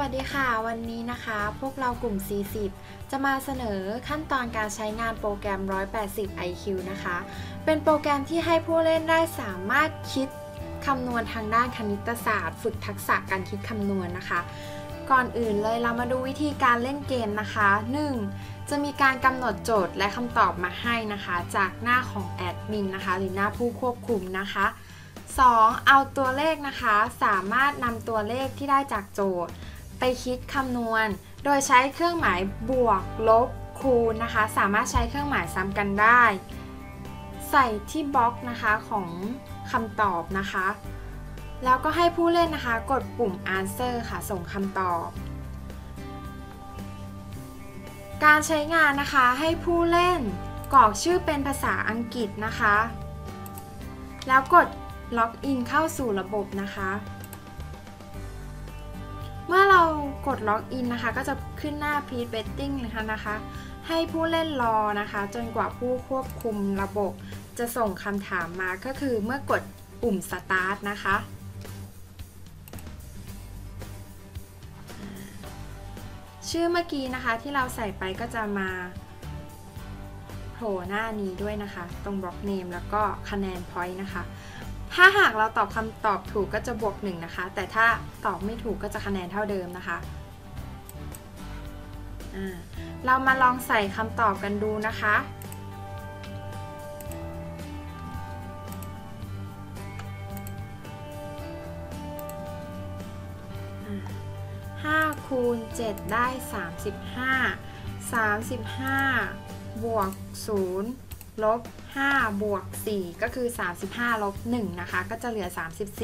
วัสดีค่ะ วันนี้นะคะ พวกเรากลุ่ม 40 จะมาเสนอขั้นตอนการใช้งานโปรแกรม 180 IQ นะคะ เป็นโปรแกรมที่ให้ผู้เล่นได้สามารถคิดคำนวณทางด้านคณิตศาสตร์ ฝึกทักษะการคิดคำนวณนะคะ ก่อนอื่นเลยเรามาดูวิธีการเล่นเกมนะคะ 1. จะมีการกำหนดโจทย์และคำตอบมาให้นะคะ จากหน้าของแอดมินนะคะ หรือหน้าผู้ควบคุมนะคะ 2. เอาตัวเลขนะคะ สามารถนำตัวเลขที่ได้จากโจทย์ ไปคิดคำนวณ โดยใช้เครื่องหมายบวก ลบ คูณนะคะ สามารถใช้เครื่องหมายซ้ำกันได้ ใส่ที่บล็อกนะคะของคำตอบนะคะ แล้วก็ให้ผู้เล่นนะคะ กดปุ่ม answer ค่ะ ส่งคำตอบ การใช้งานนะคะให้ผู้เล่นกรอกชื่อเป็นภาษาอังกฤษนะคะ แล้วกดล็อกอินเข้าสู่ระบบนะคะ ดล็อกอินนะคะ ก็จะขึ้นหน้า p r e w e t t i n g นะคะนะคะ ให้ผู้เล่นรอนะคะ จนกว่าผู้ควบคุมระบบ จะส่งคำถามมาก็คือเมื่อกดปุ่ม start นะคะชื่อเมื่อกี้นะคะที่เราใส่ไปก็จะมาโผล่หน้านี้ด้วยนะคะ ตรงบล็อกเนมแล้วก็คะแนนพอยต์นะคะ ถ้าหากเราตอบคำตอบถูกก็จะบวก1นะคะ แต่ถ้าตอบไม่ถูกก็จะคะแนนเท่าเดิมนะคะ เรามาลองใส่คำตอบกันดูนะคะ 5 คูณ 7 ได้ 35 35 บวก 0 ลบ 5 บวก 4 ก็คือ 35 ลบ 1 นะคะ ก็จะเหลือ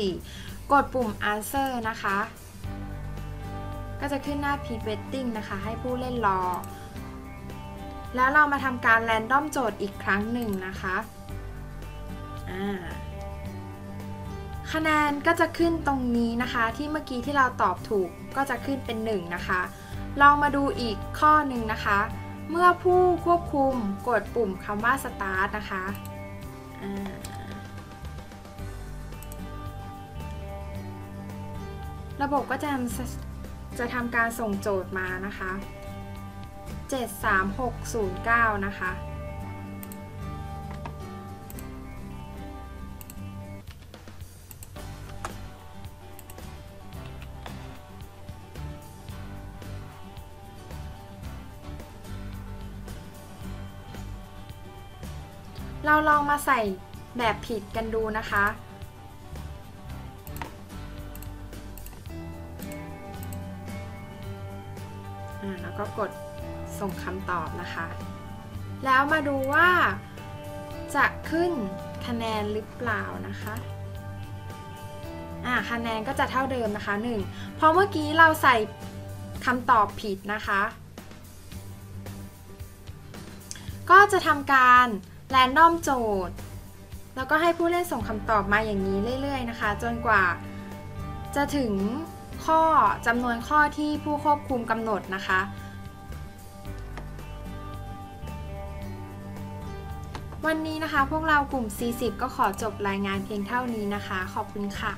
34 กดปุ่ม answer นะคะ ก็จะขึ้นหน้า p i t waiting นะคะ ให้ผู้เล่นรอ แล้วเรามาทำการ random โจทย์อีกครั้งหนึ่งนะคะคะแนนก็จะขึ้นตรงนี้นะคะ ที่เมื่อกี้ที่เราตอบถูกก็จะขึ้นเป็น 1 นะคะลองมาดูอีกข้อหนึ่งนะคะ เมื่อผู้ควบคุมกดปุ่มคำว่า start นะคะระบบก็จะ จะทำการส่งโจทย์มานะคะ 73609 นะคะ เราลองมาใส่แบบผิดกันดูนะคะ แล้วก็กดส่งคำตอบนะคะ แล้วมาดูว่าจะขึ้นคะแนนหรือเปล่านะคะคะแนนก็จะเท่าเดิมนะคะ 1 เพราะเมื่อกี้เราใส่คำตอบผิดนะคะ ก็จะทำการแรนดอมโจทย์ แล้วก็ให้ผู้เล่นส่งคำตอบมาอย่างนี้เรื่อยๆนะคะ จนกว่าจะถึง ข้อจำนวนข้อที่ผู้ควบคุมกำหนดนะคะ วันนี้นะคะพวกเรากลุ่ม 40 ก็ขอจบรายงานเพียงเท่านี้นะคะ ขอบคุณค่ะ